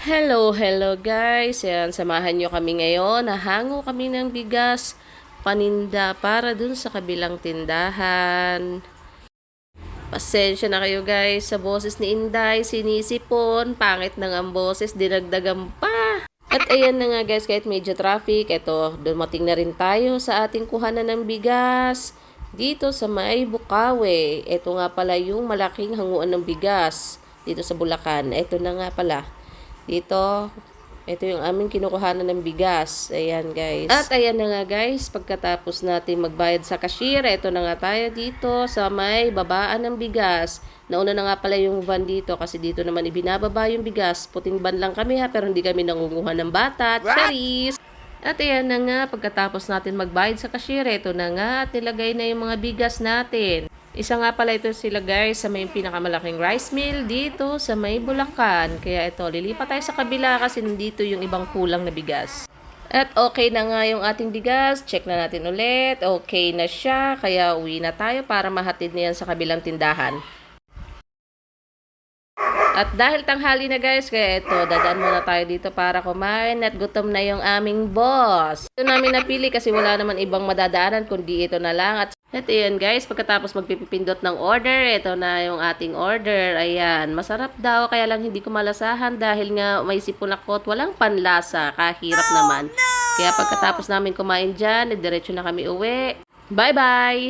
Hello, hello guys. Yan, samahan nyo kami ngayon. Nahango kami ng bigas paninda para dun sa kabilang tindahan. Pasensya na kayo guys sa boses ni Inday, sinisipon, pangit na ang boses, dinagdagan pa. At ayan na nga guys, kahit medyo traffic, eto, dumating na rin tayo sa ating kuhanan ng bigas. Dito sa May Bukawe, ito nga pala yung malaking hanguan ng bigas dito sa Bulacan. Ito na nga pala. Dito, ito yung aming kinukuhanan ng bigas. Ayan guys. At ayan na nga guys, pagkatapos natin magbayad sa cashier, ito na nga tayo dito sa may babaan ng bigas. Nauna na nga pala yung van dito kasi dito naman ibinababa yung bigas. Puting van lang kami ha, pero hindi kami nangunguha ng bata. Cherries! At ayan na nga, pagkatapos natin magbayad sa cashier, ito na nga at nilagay na yung mga bigas natin. Isa nga pala ito sila guys sa may pinakamalaking rice mill dito sa may Bulacan. Kaya ito, lilipat tayo sa kabila kasi nandito yung ibang kulang na bigas. At okay na nga yung ating bigas. Check na natin ulit. Okay na siya. Kaya uwi na tayo para mahatid na yan sa kabilang tindahan. At dahil tanghali na guys, kaya ito, dadaan muna tayo dito para kumain at gutom na yung aming boss. Ito namin napili kasi wala naman ibang madadaanan kundi ito na lang. At at ayan guys, pagkatapos magpipindot ng order, ito na yung ating order. Ayan, masarap daw kaya lang hindi ko malasahan dahil nga may sipon ako at walang panlasa. Kahirap naman. Kaya pagkatapos namin kumain dyan, diretso na kami uwi. Bye-bye!